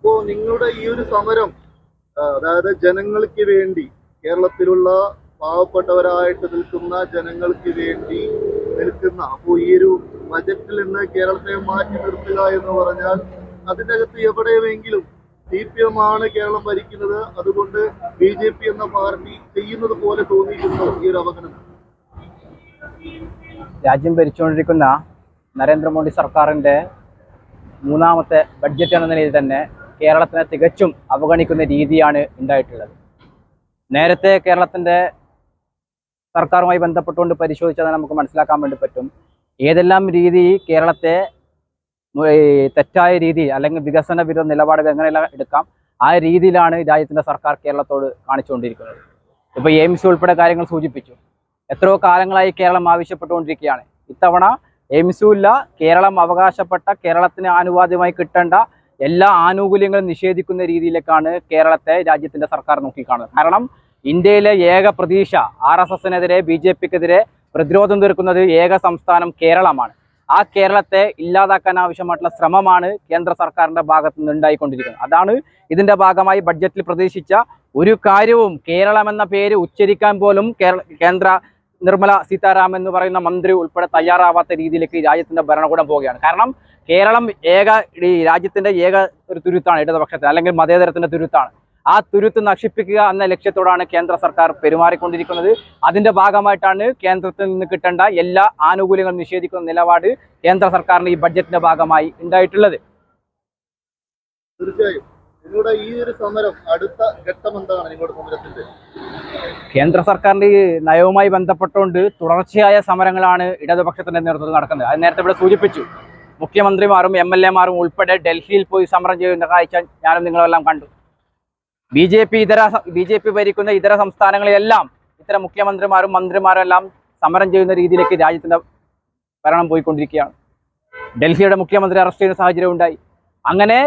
അപ്പോ നിങ്ങളുടെ ഈ ഒരു സമരം അതായത് ജനങ്ങൾക്ക് വേണ്ടി കേരളത്തിലുള്ള പാവപ്പെട്ടവരായിട്ട് നിൽക്കുന്ന ജനങ്ങൾക്ക് വേണ്ടി നിൽക്കുന്ന അപ്പോൾ ഈ ഒരു ബജറ്റിൽ നിന്ന് കേരളത്തെ മാറ്റി നിർത്തുക എന്ന് പറഞ്ഞാൽ അതിനകത്ത് എവിടെയെങ്കിലും സി പി എം ആണ് കേരളം ഭരിക്കുന്നത്. അതുകൊണ്ട് ബി ജെ പി എന്ന പാർട്ടി ചെയ്യുന്നത് പോലെ തോന്നിയിട്ടുണ്ടോ ഈ ഒരു അവഗണന? രാജ്യം ഭരിച്ചുകൊണ്ടിരിക്കുന്ന നരേന്ദ്രമോദി സർക്കാരിന്റെ മൂന്നാമത്തെ ബഡ്ജറ്റ് എന്ന നിലയിൽ തന്നെ കേരളത്തിനെ തികച്ചും അവഗണിക്കുന്ന രീതിയാണ് ഉണ്ടായിട്ടുള്ളത്. നേരത്തെ കേരളത്തിന്റെ സർക്കാരുമായി ബന്ധപ്പെട്ടുകൊണ്ട് പരിശോധിച്ചാൽ നമുക്ക് മനസ്സിലാക്കാൻ വേണ്ടി പറ്റും. ഏതെല്ലാം രീതി കേരളത്തെ തെറ്റായ രീതി അല്ലെങ്കിൽ വികസന വിരുദ്ധ നിലപാടുകൾ എങ്ങനെയെല്ലാം എടുക്കാം ആ രീതിയിലാണ് രാജ്യത്തിന്റെ സർക്കാർ കേരളത്തോട് കാണിച്ചുകൊണ്ടിരിക്കുന്നത്. ഇപ്പോൾ എയിംസ് ഉൾപ്പെടെ കാര്യങ്ങൾ സൂചിപ്പിച്ചു. എത്രയോ കാലങ്ങളായി കേരളം ആവശ്യപ്പെട്ടുകൊണ്ടിരിക്കുകയാണ്. ഇത്തവണ എയിംസും ഇല്ല കേരളം അവകാശപ്പെട്ട കേരളത്തിന് ആനുവാദ്യമായി കിട്ടേണ്ട എല്ലാ ആനുകൂല്യങ്ങളും നിഷേധിക്കുന്ന രീതിയിലേക്കാണ് കേരളത്തെ രാജ്യത്തിന്റെ സർക്കാർ നോക്കിക്കാണുന്നത്. കാരണം ഇന്ത്യയിലെ ഏക പ്രതീക്ഷ ആർ എസ് എസിനെതിരെ ബി ജെ പിക്കെതിരെ പ്രതിരോധം തീർക്കുന്നത് ഏക സംസ്ഥാനം കേരളമാണ്. ആ കേരളത്തെ ഇല്ലാതാക്കാൻ ആവശ്യമായിട്ടുള്ള ശ്രമമാണ് കേന്ദ്ര സർക്കാരിന്റെ ഭാഗത്ത് നിന്ന് ഉണ്ടായിക്കൊണ്ടിരിക്കുന്നത്. അതാണ് ഇതിന്റെ ഭാഗമായി ബഡ്ജറ്റിൽ പ്രതീക്ഷിച്ച ഒരു കാര്യവും കേരളം എന്ന പേര് ഉച്ചരിക്കാൻ പോലും കേരള കേന്ദ്ര നിർമ്മല സീതാരാമൻ എന്ന് പറയുന്ന മന്ത്രി ഉൾപ്പെടെ തയ്യാറാവാത്ത രീതിയിലേക്ക് രാജ്യത്തിന്റെ ഭരണകൂടം പോവുകയാണ്. കാരണം കേരളം ഏക ഈ രാജ്യത്തിന്റെ ഏക ഒരു തുരുത്താണ് ഇടതുപക്ഷത്തിന് അല്ലെങ്കിൽ മതേതരത്തിന്റെ തുരുത്താണ്. ആ തുരുത്ത് നശിപ്പിക്കുക എന്ന ലക്ഷ്യത്തോടാണ് കേന്ദ്ര സർക്കാർ പെരുമാറിക്കൊണ്ടിരിക്കുന്നത്. അതിന്റെ ഭാഗമായിട്ടാണ് കേന്ദ്രത്തിൽ നിന്ന് കിട്ടേണ്ട എല്ലാ ആനുകൂല്യങ്ങളും നിഷേധിക്കുന്ന നിലപാട് കേന്ദ്ര സർക്കാരിന് ഈ ബഡ്ജറ്റിന്റെ ഭാഗമായി ഉണ്ടായിട്ടുള്ളത്. തീർച്ചയായും. നിങ്ങളുടെ ഈ ഒരു സമരം അടുത്ത ഘട്ടം എന്താണ് നിങ്ങളുടെ സമരത്തിന്റെ? കേന്ദ്ര സർക്കാരിന്റെ ഈ നയവുമായി ബന്ധപ്പെട്ടുകൊണ്ട് തുടർച്ചയായ സമരങ്ങളാണ് ഇടതുപക്ഷത്തിന്റെ നേതൃത്വത്തിൽ നടക്കുന്നത്. അത് നേരത്തെ ഇവിടെ സൂചിപ്പിച്ചു. മുഖ്യമന്ത്രിമാരും എം എൽ എമാരും ഉൾപ്പെടെ ഡൽഹിയിൽ പോയി സമരം ചെയ്യുന്ന കാഴ്ച ഞാനും നിങ്ങളെല്ലാം കണ്ടു. ബി ജെ പി ഇതര ബി ജെ പി ഭരിക്കുന്ന ഇതര സംസ്ഥാനങ്ങളിലെല്ലാം ഇത്തരം മുഖ്യമന്ത്രിമാരും മന്ത്രിമാരും എല്ലാം സമരം ചെയ്യുന്ന രീതിയിലേക്ക് രാജ്യത്തിന്റെ ഭരണം പോയിക്കൊണ്ടിരിക്കുകയാണ്. ഡൽഹിയുടെ മുഖ്യമന്ത്രി അറസ്റ്റ് ചെയ്യുന്ന സാഹചര്യം ഉണ്ടായി അങ്ങനെ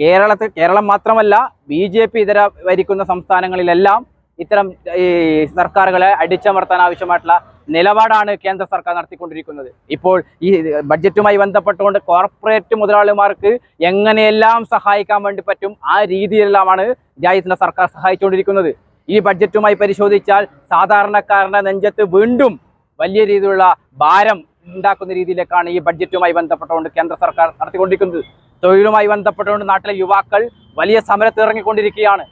കേരളത്തിൽ കേരളം മാത്രമല്ല ബി ജെ പി ഇതര ഭരിക്കുന്ന സംസ്ഥാനങ്ങളിലെല്ലാം ഇത്തരം ഈ സർക്കാരുകളെ അടിച്ചമർത്താൻ ആവശ്യമായിട്ടുള്ള നിലപാടാണ് കേന്ദ്ര സർക്കാർ നടത്തിക്കൊണ്ടിരിക്കുന്നത്. ഇപ്പോൾ ഈ ബഡ്ജറ്റുമായി ബന്ധപ്പെട്ടുകൊണ്ട് കോർപ്പറേറ്റ് മുതലാളിമാർക്ക് എങ്ങനെയെല്ലാം സഹായിക്കാൻ വേണ്ടി പറ്റും ആ രീതിയിലെല്ലാമാണ് രാജ്യത്തിന്റെ സർക്കാർ സഹായിച്ചുകൊണ്ടിരിക്കുന്നത്. ഈ ബഡ്ജറ്റുമായി പരിശോധിച്ചാൽ സാധാരണക്കാരന്റെ നെഞ്ചത്ത് വീണ്ടും വലിയ രീതിയിലുള്ള ഭാരം ഉണ്ടാക്കുന്ന രീതിയിലേക്കാണ് ഈ ബഡ്ജറ്റുമായി ബന്ധപ്പെട്ടുകൊണ്ട് കേന്ദ്ര സർക്കാർ നടത്തിക്കൊണ്ടിരിക്കുന്നത്. തൊഴിലുമായി ബന്ധപ്പെട്ടുകൊണ്ട് നാട്ടിലെ യുവാക്കൾ വലിയ സമരത്ത് ഇറങ്ങിക്കൊണ്ടിരിക്കുകയാണ്.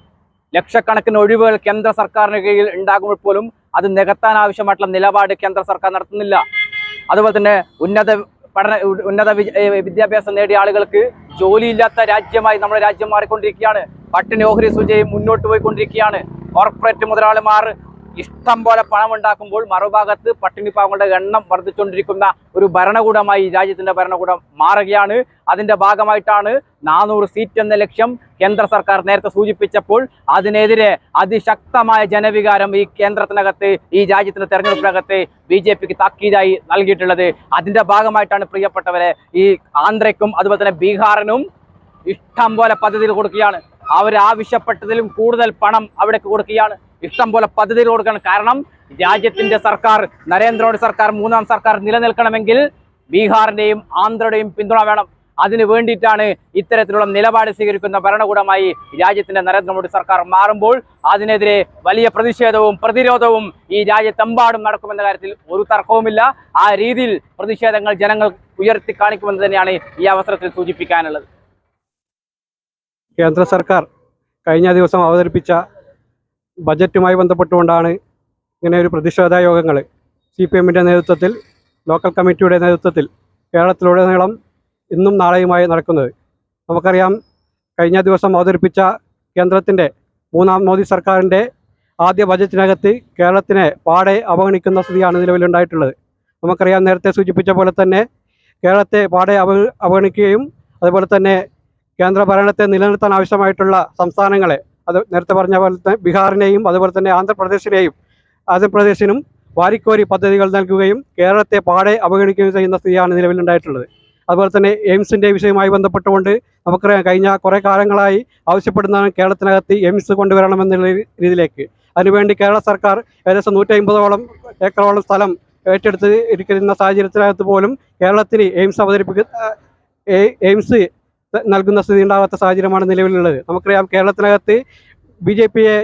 ലക്ഷക്കണക്കിന് ഒഴിവുകൾ കേന്ദ്ര സർക്കാരിന് കീഴിൽ ഉണ്ടാകുമ്പോൾ പോലും അത് നികത്താൻ ആവശ്യമായിട്ടുള്ള നിലപാട് കേന്ദ്ര സർക്കാർ നടത്തുന്നില്ല. അതുപോലെ തന്നെ ഉന്നത പഠന ഉന്നത വിദ്യാഭ്യാസം നേടിയ ആളുകൾക്ക് ജോലിയില്ലാത്ത രാജ്യമായി നമ്മുടെ രാജ്യം മാറിക്കൊണ്ടിരിക്കുകയാണ്. പട്ടിണി ഓഹരി സൂചിയും മുന്നോട്ട് പോയിക്കൊണ്ടിരിക്കുകയാണ്. കോർപ്പറേറ്റ് മുതലാളിമാർ ഇഷ്ടം പോലെ പണം ഉണ്ടാക്കുമ്പോൾ മറുഭാഗത്ത് പട്ടിണി പാവങ്ങളുടെ എണ്ണം വർദ്ധിച്ചുകൊണ്ടിരിക്കുന്ന ഒരു ഭരണകൂടമായി രാജ്യത്തിന്റെ ഭരണകൂടം മാറുകയാണ്. അതിന്റെ ഭാഗമായിട്ടാണ് നാനൂറ് സീറ്റ് എന്ന ലക്ഷ്യം കേന്ദ്ര സർക്കാർ നേരത്തെ സൂചിപ്പിച്ചപ്പോൾ അതിനെതിരെ അതിശക്തമായ ജനവികാരം ഈ കേന്ദ്രത്തിനകത്ത് ഈ രാജ്യത്തിന്റെ തെരഞ്ഞെടുപ്പിനകത്ത് ബി ജെ പിക്ക് താക്കീതായി നൽകിയിട്ടുള്ളത്. അതിന്റെ ഭാഗമായിട്ടാണ് പ്രിയപ്പെട്ടവരെ ഈ ആന്ധ്രയ്ക്കും അതുപോലെ തന്നെ ബീഹാറിനും ഇഷ്ടം പോലെ പദ്ധതികൾ കൊടുക്കുകയാണ്. അവർ ആവശ്യപ്പെട്ടതിലും കൂടുതൽ പണം അവിടേക്ക് കൊടുക്കുകയാണ്. ഇഷ്ടം പോലെ പദ്ധതികൾ കൊടുക്കണം കാരണം രാജ്യത്തിന്റെ സർക്കാർ നരേന്ദ്രമോദി സർക്കാർ മൂന്നാം സർക്കാർ നിലനിൽക്കണമെങ്കിൽ ബീഹാറിന്റെയും ആന്ധ്രയുടെയും പിന്തുണ വേണം. അതിനു വേണ്ടിയിട്ടാണ് ഇത്തരത്തിലുള്ള നിലപാട് സ്വീകരിക്കുന്ന ഭരണകൂടമായി രാജ്യത്തിന്റെ നരേന്ദ്രമോദി സർക്കാർ മാറുമ്പോൾ അതിനെതിരെ വലിയ പ്രതിഷേധവും പ്രതിരോധവും ഈ രാജ്യത്തെമ്പാടും നടക്കുമെന്ന കാര്യത്തിൽ ഒരു തർക്കവുമില്ല. ആ രീതിയിൽ പ്രതിഷേധങ്ങൾ ജനങ്ങൾ ഉയർത്തി കാണിക്കുമെന്ന് തന്നെയാണ് ഈ അവസരത്തിൽ സൂചിപ്പിക്കാനുള്ളത്. കേന്ദ്ര സർക്കാർ കഴിഞ്ഞ ദിവസം അവതരിപ്പിച്ച ബജറ്റുമായി ബന്ധപ്പെട്ടുകൊണ്ടാണ് ഇങ്ങനെ ഒരു പ്രതിഷേധ യോഗങ്ങൾ സി പി എമ്മിന്റെ നേതൃത്വത്തിൽ ലോക്കൽ കമ്മിറ്റിയുടെ നേതൃത്വത്തിൽ കേരളത്തിലുടനീളം ഇന്നും നാളെയുമായി നടക്കുന്നത്. നമുക്കറിയാം കഴിഞ്ഞ ദിവസം അവതരിപ്പിച്ച കേന്ദ്രത്തിന്റെ മൂന്നാം മോദി സർക്കാരിന്റെ ആദ്യ ബജറ്റിനകത്ത് കേരളത്തിനെ പാടെ അവഗണിക്കുന്ന സ്ഥിതിയാണ് നിലവിലുണ്ടായിട്ടുള്ളത്. നമുക്കറിയാം നേരത്തെ സൂചിപ്പിച്ച പോലെ തന്നെ കേരളത്തെ പാടെ അവ അവഗണിക്കുകയും അതുപോലെ തന്നെ കേന്ദ്ര ഭരണത്തെ നിലനിർത്താൻ ആവശ്യമായിട്ടുള്ള സംസ്ഥാനങ്ങളെ അത് നേരത്തെ പറഞ്ഞ പോലെ ബീഹാറിനെയും അതുപോലെ തന്നെ ആന്ധ്രാപ്രദേശിനെയും ആന്ധ്രാപ്രദേശിനും വാരിക്കോരി പദ്ധതികൾ നൽകുകയും കേരളത്തെ പാടെ അവഗണിക്കുകയും ചെയ്യുന്ന സ്ഥിതിയാണ് നിലവിലുണ്ടായിട്ടുള്ളത്. അതുപോലെ തന്നെ എയിംസിന്റെ വിഷയവുമായി ബന്ധപ്പെട്ടുകൊണ്ട് നമുക്കറിയാം കഴിഞ്ഞ കുറേ കാലങ്ങളായി ആവശ്യപ്പെടുന്നതാണ് കേരളത്തിനകത്ത് എയിംസ് കൊണ്ടുവരണമെന്നുള്ള രീതിയിലേക്ക്. അതിനുവേണ്ടി കേരള സർക്കാർ ഏകദേശം നൂറ്റി അമ്പതോളം ഏക്കറോളം സ്ഥലം ഏറ്റെടുത്ത് ഇരിക്കുന്ന സാഹചര്യത്തിനകത്ത് പോലും കേരളത്തിന് എയിംസ് അവതരിപ്പിക്കുന്ന എയിംസ് നൽകുന്ന സ്ഥിതി ഉണ്ടാവാത്ത സാഹചര്യമാണ് നിലവിലുള്ളത്. നമുക്കറിയാം കേരളത്തിനകത്ത് ബി ജെ പിയെ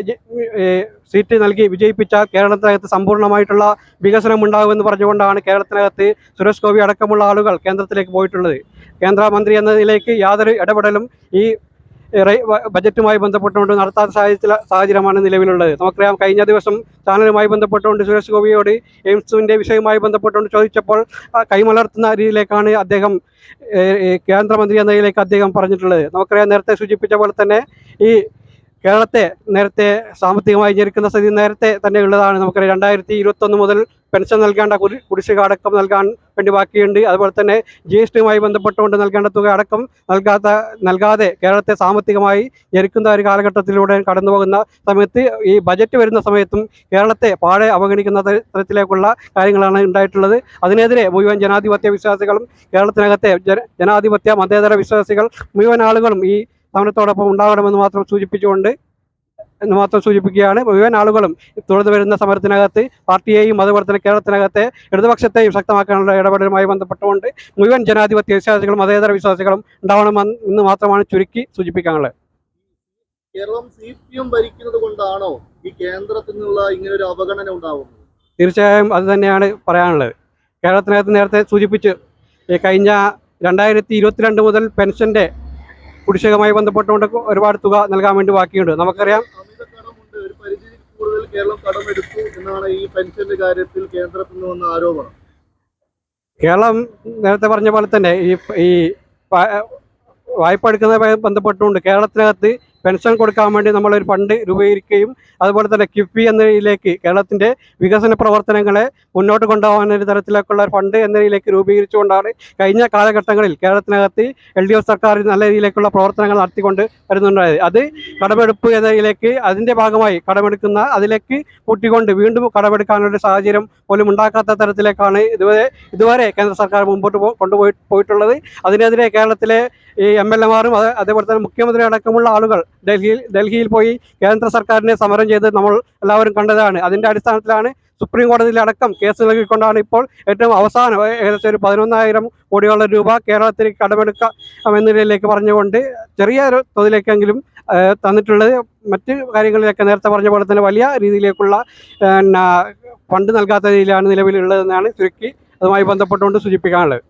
സീറ്റ് നൽകി വിജയിപ്പിച്ചാൽ കേരളത്തിനകത്ത് സമ്പൂർണമായിട്ടുള്ള വികസനം ഉണ്ടാകുമെന്ന് പറഞ്ഞുകൊണ്ടാണ് കേരളത്തിനകത്ത് സുരേഷ് ഗോപി അടക്കമുള്ള ആളുകൾ കേന്ദ്രത്തിലേക്ക് പോയിട്ടുള്ളത്. കേന്ദ്രമന്ത്രി എന്ന നിലയ്ക്ക് യാതൊരു ഇടപെടലും ഈ ബജറ്റുമായി ബന്ധപ്പെട്ടുകൊണ്ട് നടത്താത്ത സാഹചര്യ സാഹചര്യമാണ് നിലവിലുള്ളത്. നമുക്കറിയാം കഴിഞ്ഞ ദിവസം ചാനലുമായി ബന്ധപ്പെട്ടുകൊണ്ട് സുരേഷ് ഗോപിയോട് എയിംസിന്റെ വിഷയവുമായി ബന്ധപ്പെട്ടുകൊണ്ട് ചോദിച്ചപ്പോൾ കൈമലർത്തുന്ന രീതിയിലേക്കാണ് അദ്ദേഹം കേന്ദ്രമന്ത്രി എന്ന നിലയിലേക്ക് അദ്ദേഹം പറഞ്ഞിട്ടുള്ളത്. നമുക്കറിയാം നേരത്തെ സൂചിപ്പിച്ച പോലെ തന്നെ ഈ കേരളത്തെ നേരത്തെ സാമ്പത്തികമായി ഞെരുക്കുന്ന സ്ഥിതി നേരത്തെ തന്നെ ഉള്ളതാണ് നമുക്കറിയാം രണ്ടായിരത്തി ഇരുപത്തൊന്ന് മുതൽ പെൻഷൻ നൽകേണ്ട കുടി കുടിശ്ശിക അടക്കം നൽകാൻ വേണ്ടി ബാക്കിയുണ്ട്. അതുപോലെ തന്നെ ജി എസ് ടിയുമായി ബന്ധപ്പെട്ടുകൊണ്ട് നൽകേണ്ട തുക അടക്കം നൽകാത്ത നൽകാതെ കേരളത്തെ സാമ്പത്തികമായി ഞെരുക്കുന്ന ഒരു കാലഘട്ടത്തിലൂടെ കടന്നു പോകുന്ന സമയത്ത് ഈ ബജറ്റ് വരുന്ന സമയത്തും കേരളത്തെ പാടെ അവഗണിക്കുന്ന തരത്തിലേക്കുള്ള കാര്യങ്ങളാണ് ഉണ്ടായിട്ടുള്ളത്. അതിനെതിരെ മുഴുവൻ ജനാധിപത്യ വിശ്വാസികളും കേരളത്തിനകത്തെ ജനാധിപത്യ മതേതര വിശ്വാസികൾ മുഴുവൻ ആളുകളും ഈ സമരത്തോടൊപ്പം ഉണ്ടാകണമെന്ന് മാത്രം സൂചിപ്പിച്ചുകൊണ്ട് എന്ന് മാത്രം സൂചിപ്പിക്കുകയാണ്. മുഴുവൻ ആളുകളും തുടർന്ന് വരുന്ന സമരത്തിനകത്ത് പാർട്ടിയെയും അതുപോലെ തന്നെ കേരളത്തിനകത്തെ ഇടതുപക്ഷത്തെയും ശക്തമാക്കാനുള്ള ഇടപെടലുമായി ബന്ധപ്പെട്ടുകൊണ്ട് മുഴുവൻ ജനാധിപത്യ വിശ്വാസികളും മതേതര വിശ്വാസികളും ഉണ്ടാവണമെന്ന് എന്ന് മാത്രമാണ് ചുരുക്കി സൂചിപ്പിക്കാനുള്ളത്. കേരളം സി പി എം ഭരിക്കുന്നത് കൊണ്ടാണോ ഈ കേന്ദ്രത്തിൽ നിന്നുള്ള ഇങ്ങനെ ഒരു അവഗണന ഉണ്ടാവുന്നത്? തീർച്ചയായും അത് തന്നെയാണ് പറയാനുള്ളത്. കേരളത്തിനകത്ത് നേരത്തെ സൂചിപ്പിച്ച് കഴിഞ്ഞ രണ്ടായിരത്തി ഇരുപത്തിരണ്ട് മുതൽ പെൻഷന്റെ കുടിശ്ശികമായി ബന്ധപ്പെട്ടുകൊണ്ട് ഒരുപാട് തുക നൽകാൻ വേണ്ടി ബാക്കിയുണ്ട്. നമുക്കറിയാം കേരളം കടമെടുത്തു എന്നാണ് ഈ കാര്യത്തിൽ വന്ന ആരോപണം കേരളം നേരത്തെ പറഞ്ഞ പോലെ തന്നെ ഈ ഈ വായ്പ എടുക്കുന്നതുമായി ബന്ധപ്പെട്ടുകൊണ്ട് കേരളത്തിനകത്ത് പെൻഷൻ കൊടുക്കാൻ വേണ്ടി നമ്മളൊരു ഫണ്ട് രൂപീകരിക്കുകയും അതുപോലെ തന്നെ കിഫ്ബി എന്നതിലേക്ക് കേരളത്തിന്റെ വികസന പ്രവർത്തനങ്ങളെ മുന്നോട്ട് കൊണ്ടുപോകാൻ ഒരു തരത്തിലേക്കുള്ള ഫണ്ട് എന്നതിലേക്ക് രൂപീകരിച്ചുകൊണ്ടാണ് കഴിഞ്ഞ കാലഘട്ടങ്ങളിൽ കേരളത്തിനകത്ത് എൽ ഡി എഫ് സർക്കാർ നല്ല രീതിയിലേക്കുള്ള പ്രവർത്തനങ്ങൾ നടത്തിക്കൊണ്ട് വരുന്നുണ്ടായത്. അത് കടമെടുപ്പ് എന്നതിലേക്ക് അതിന്റെ ഭാഗമായി കടമെടുക്കുന്ന അതിലേക്ക് കൂട്ടിക്കൊണ്ട് വീണ്ടും കടമെടുക്കാനുള്ള സാഹചര്യം പോലും ഉണ്ടാക്കാത്ത തരത്തിലേക്കാണ് ഇതുവരെ ഇതുവരെ കേന്ദ്ര സർക്കാർ മുമ്പോട്ട് കൊണ്ടുപോയി പോയിട്ടുള്ളത്. അതിനെതിരെ കേരളത്തിലെ ഈ എം എൽ എമാരും അതേപോലെ തന്നെ മുഖ്യമന്ത്രി അടക്കമുള്ള ആളുകൾ ഡൽഹിയിൽ ഡൽഹിയിൽ പോയി കേന്ദ്ര സർക്കാരിനെ സമരം ചെയ്ത് നമ്മൾ എല്ലാവരും കണ്ടതാണ്. അതിന്റെ അടിസ്ഥാനത്തിലാണ് സുപ്രീം കോടതിയിലടക്കം കേസ് നൽകിക്കൊണ്ടാണ് ഇപ്പോൾ ഏറ്റവും അവസാനം ഏകദേശം ഒരു പതിനൊന്നായിരം കോടിയോളം രൂപ കേരളത്തിലേക്ക് കടമെടുക്കാം എന്ന നിലയിലേക്ക് പറഞ്ഞുകൊണ്ട് ചെറിയൊരു തോതിലേക്കെങ്കിലും ഏ, തന്നിട്ടുള്ളത് മറ്റ് കാര്യങ്ങളിലൊക്കെ നേരത്തെ പറഞ്ഞ പോലെ തന്നെ വലിയ രീതിയിലേക്കുള്ള ഫണ്ട് നൽകാത്ത രീതിയിലാണ് നിലവിലുള്ളതെന്നാണ് ചുരുക്കി അതുമായി ബന്ധപ്പെട്ടുകൊണ്ട് സൂചിപ്പിക്കാനുള്ളത്.